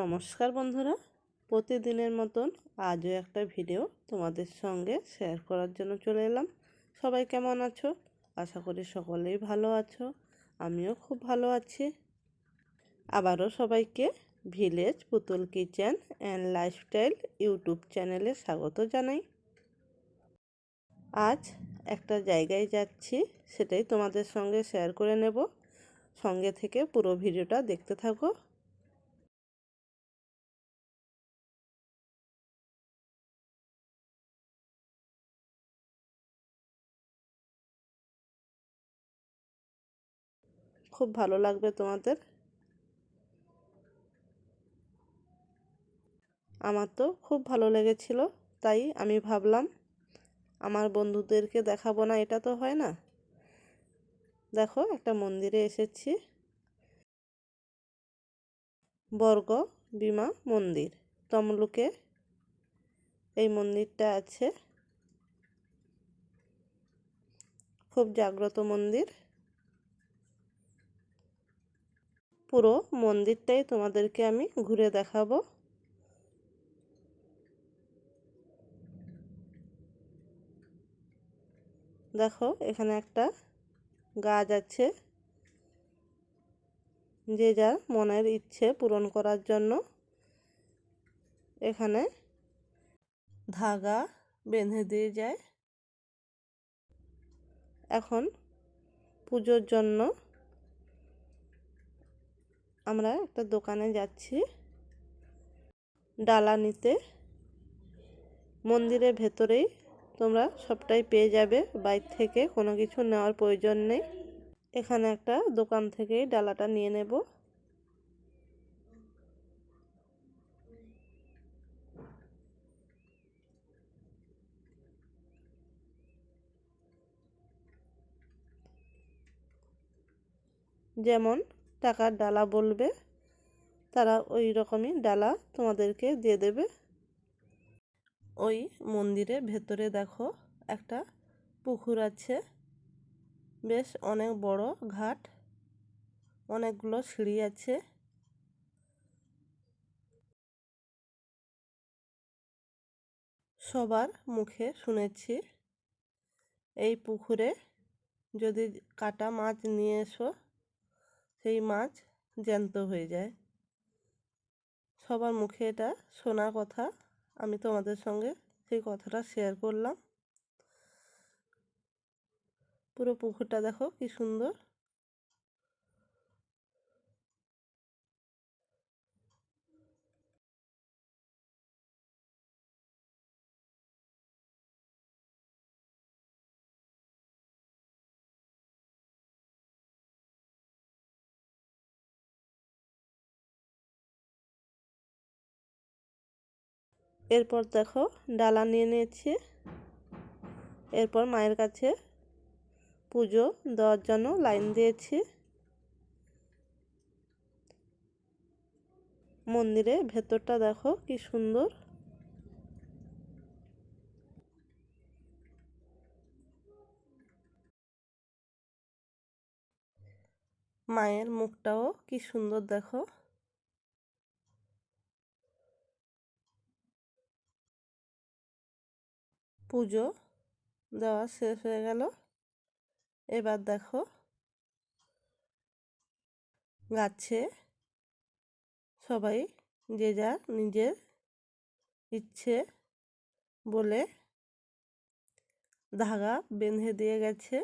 নমস্কার বন্ধুরা, প্রতিদিনের মতন আজও একটা ভিডিও তোমাদের সঙ্গে শেয়ার করার জন্য চলে এলাম। সবাই কেমন আছো? আশা করি সকলেই ভালো আছো, আমিও খুব ভালো আছি। আবারও সবাইকে ভিলেজ পুতুল কিচেন অ্যান্ড লাইফস্টাইল ইউটিউব চ্যানেলে স্বাগত জানাই। আজ একটা জায়গায় যাচ্ছি, সেটাই তোমাদের সঙ্গে শেয়ার করে নেব। সঙ্গে থেকে পুরো ভিডিওটা দেখতে থাকো। খুব ভালো লাগবে তোমাদের? আমার তো খুব ভালো লেগেছিল, তাই আমি ভাবলাম আমার বন্ধুদেরকে দেখাবো না, এটা তো হয় না। দেখো, একটা মন্দিরে এসেছি। বর্গ বিমা মন্দির, তমলুকে এই মন্দিরটা আছে। খুব জাগ্রত মন্দির। পুরো মন্দিরটাই তোমাদেরকে আমি ঘুরে দেখাবো। দেখো, এখানে একটা গাছ আছে, যে যার মনের ইচ্ছে পূরণ করার জন্য। এখানে ধাগা বেঁধে দিয়ে যায়। এখন পুজোর জন্য আমরা একটা দোকানে যাচ্ছি। ডালা নিতে। মন্দিরের ভেতরেই তোমরা সবটাই পেয়ে যাবে। বাইর থেকে কোনো কিছু নেওয়ার প্রয়োজন নেই। এখানে একটা দোকান থেকেই ডালাটা নিয়ে নেব। যেমন টাকার ডালা বলবে, তারা ওই রকমই ডালা তোমাদেরকে দিয়ে দেবে। ওই মন্দিরের ভেতরে দেখো একটা পুকুর আছে, বেশ অনেক বড় ঘাট, অনেকগুলো সিঁড়ি আছে। সবার মুখে শুনেছি, এই পুকুরে যদি কাটা মাছ নিয়ে এসো সেই মাছ জ্যান্ত হয়ে যায়। সবার মুখে এটা শোনা কথা। আমি তোমাদের সঙ্গে সেই কথাটা শেয়ার করলাম। পুরো পুকুরটা দেখো কি সুন্দর। এরপর দেখো ডালা নিয়ে নিয়েছি। এরপর মায়ের কাছে পুজো দেওয়ার জন্য লাইন দিয়েছি। মন্দিরে ভেতরটা দেখো কি সুন্দর। মায়ের মুখটাও কি সুন্দর দেখো। পুজো দেওয়া শেষ হয়ে গেল। এবার দেখো গাছে সবাই যে যার নিজের ইচ্ছে বলে ধাগা বেঁধে দিয়ে গেছে।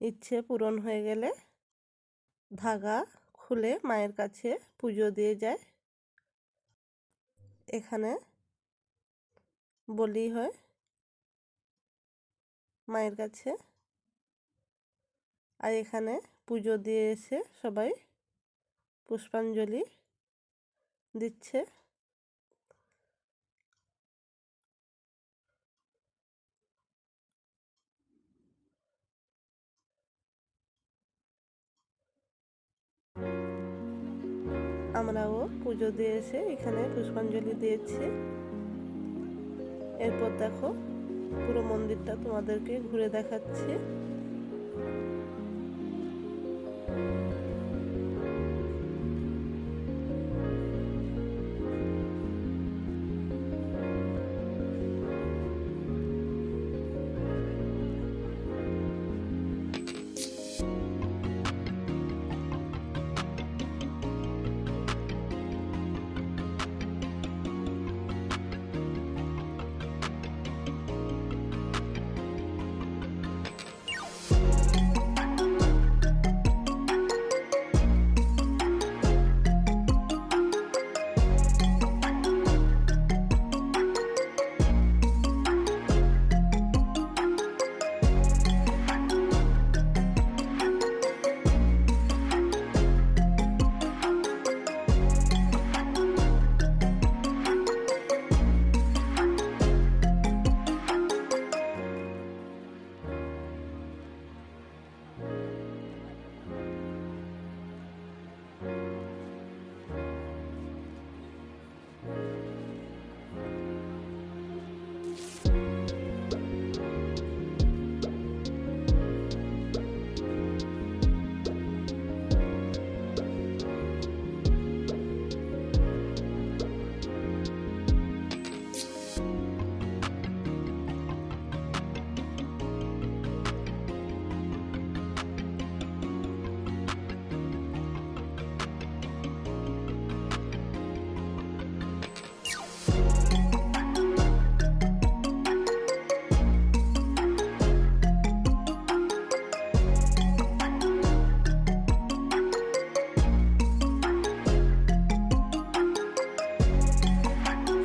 ইচ্ছে পূরণ হয়ে গেলে ধাগা খুলে মায়ের কাছে পুজো দিয়ে যায়। এখানে বলি হয়। মায়ের কাছে। আর এখানে পুজো দিয়ে এসে সবাই পুষ্পাঞ্জলি দিচ্ছে। আমরাও পুজো দিয়ে এসে এখানে পুষ্পাঞ্জলি দিয়েছি। এরপর দেখো পুরো মন্দিরটা তোমাদেরকে ঘুরে দেখাচ্ছি।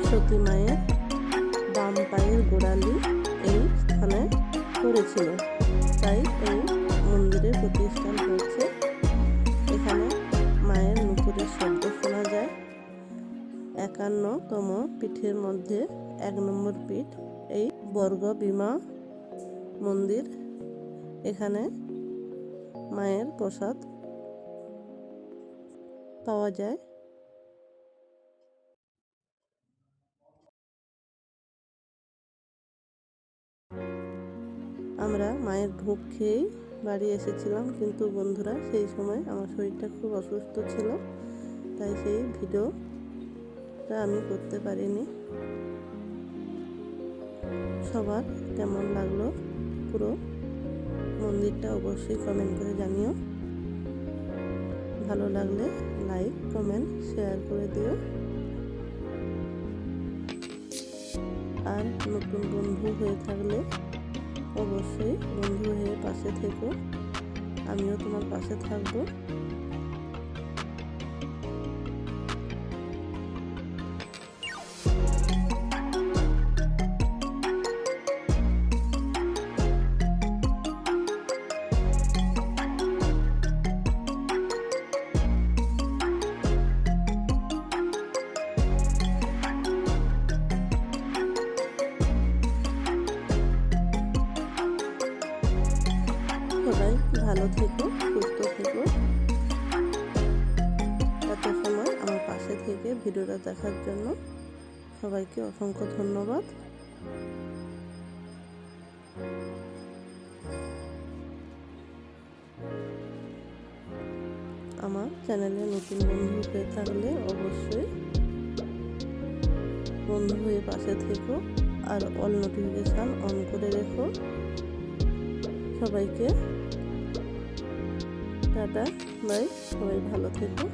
সতী মায়ের বাম পায়ের গোড়ালি এই স্থানে পড়েছিল। তাই এই মন্দিরের প্রতিষ্ঠান হয়েছে। এখানে মায়ের নুপুরের শব্দ শোনা যায়। একান্নতম পিঠের মধ্যে এক নম্বর পীঠ, এই বর্গ বিমা মন্দির। এখানে মায়ের প্রসাদ পাওয়া যায়। আমরা মায়ের ভোগ খেয়েই বাড়ি এসেছিলাম, কিন্তু বন্ধুরা সেই সময় আমার শরীরটা খুব অসুস্থ ছিল, তাই সেই ভিডিওটা আমি করতে পারিনি। সবার কেমন লাগল পুরো মন্দিরটা অবশ্যই কমেন্ট করে জানিও। ভালো লাগলে লাইক কমেন্ট শেয়ার করে দিও। আর নতুন বন্ধু হয়ে থাকলে অবশ্যই বন্ধু হয়ে পাশে থেকো। আমিও তোমার পাশে থাকব। ভালো থেকো সুস্থ থেকো এত সময় আমার পাশে থেকে ভিডিওটা দেখার জন্য সবাইকে অসংখ্য ধন্যবাদ। আমার চ্যানেলে নতুন বন্ধু হয়ে থাকলে অবশ্যই বন্ধু হয়ে পাশে থেকো আর অল নোটিফিকেশান অন করে রেখো। সবাইকে টাটা বাই সবাই ভালো থেকো।